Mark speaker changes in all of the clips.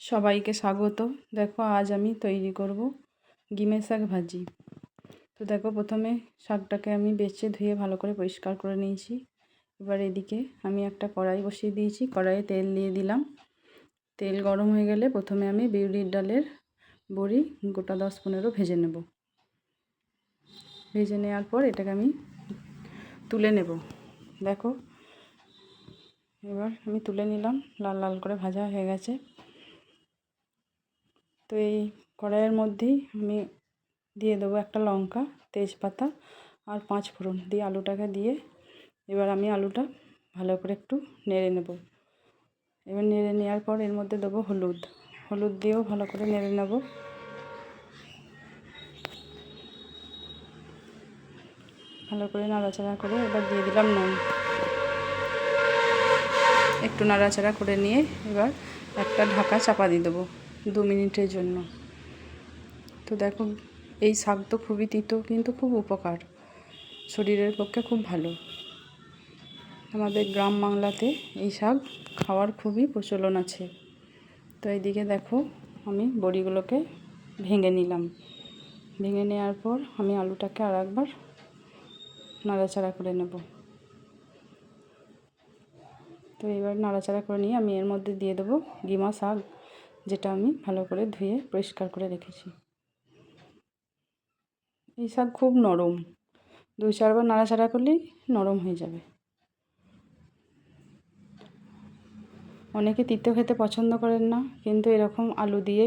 Speaker 1: সবাইকে স্বাগত দেখো, আজ আমি তৈরি করব গিমের শাক ভাজি। তো দেখো, প্রথমে শাকটাকে আমি বেছে ধুয়ে ভালো করে পরিষ্কার করে নিয়েছি। এবার এদিকে আমি একটা কড়াই বসিয়ে দিয়েছি। কড়াইয়ে তেল দিয়ে দিলাম। তেল গরম হয়ে গেলে প্রথমে আমি বিউলির ডালের বড়ি গোটা দশ পনেরো ভেজে নেব। ভেজে নেওয়ার পর এটাকে আমি তুলে নেব। দেখো, এবার আমি তুলে নিলাম। লাল লাল করে ভাজা হয়ে গেছে। তো এই কড়াইয়ের মধ্যেই আমি দিয়ে দেবো একটা লঙ্কা, তেজপাতা আর পাঁচ ফোড়ন দিয়ে আলুটাকে দিয়ে এবার আমি আলুটা ভালো করে একটু নেড়ে নেব। এবার নেড়ে নেওয়ার পর এর মধ্যে দেবো হলুদ। হলুদ দিয়েও ভালো করে নেড়ে নেব। ভালো করে নাড়াচাড়া করে এবার দিয়ে দিলাম নুন। একটু নাড়াচাড়া করে নিয়ে এবার একটা ঢাকা চাপা দিয়ে দেবো। দু মিনিটের জন্য। তো দেখো, এই শাক তো খুবই তিতো, কিন্তু খুব উপকার। শরীরের পক্ষে খুব ভালো। আমাদের গ্রাম বাংলাতে এই শাক খাওয়ার খুবই প্রচলন আছে। তো এইদিকে দেখো, আমি বড়িগুলোকে ভেঙে নিলাম। ভেঙে নেওয়ার পর আমি আলুটাকে আর একবার নাড়াচাড়া করে নেব। তো এবার নাড়াচাড়া করে নিয়ে আমি এর মধ্যে দিয়ে দেবো গিমা শাক। যেটা আমি ভালো করে ধুয়ে পরিষ্কার করে রেখেছি। এই শাক খুব নরম। দুই চারবার নাড়াচাড়া করলেই নরম হয়ে যাবে। অনেকে তিতো খেতে পছন্দ করেন না, কিন্তু এরকম আলু দিয়ে,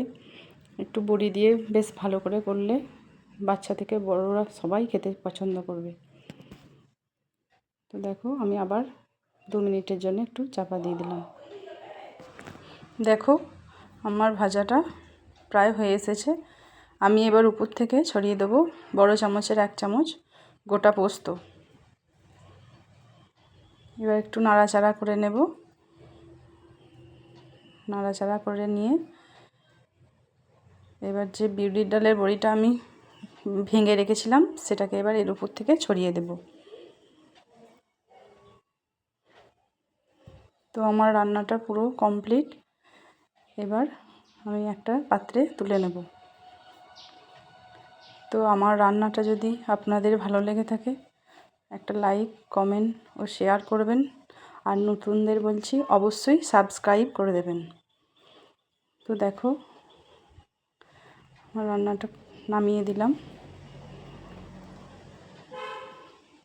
Speaker 1: একটু বড়ি দিয়ে বেশ ভালো করে করলে বাচ্চা থেকে বড়রা সবাই খেতে পছন্দ করবে। তো দেখো, আমি আবার দু মিনিটের জন্য একটু চাপা দিয়ে দিলাম। দেখো আমার ভাজাটা প্রায় হয়ে এসেছে। আমি এবার উপর থেকে ছড়িয়ে দেবো বড় চামচের এক চামচ গোটা পোস্ত। এবার একটু নাড়াচাড়া করে নেব। নাড়াচাড়া করে নিয়ে এবার যে বিউলির ডালের বড়িটা আমি ভেঙে রেখেছিলাম, সেটাকে এবার এর উপর থেকে ছড়িয়ে দেব। তো আমার রান্নাটা পুরো কমপ্লিট। এবার আমি একটা পাত্রে তুলে নেব। তো আমার রান্নাটা যদি আপনাদের ভালো লেগে থাকে, একটা লাইক, কমেন্ট ও শেয়ার করবেন। আর নতুনদের বলছি, অবশ্যই সাবস্ক্রাইব করে দেবেন। তো দেখো, আমার রান্নাটা নামিয়ে দিলাম।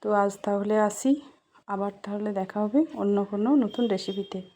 Speaker 1: তো আজ তাহলে আসি। আবার তাহলে দেখা হবে অন্য কোনো নতুন রেসিপিতে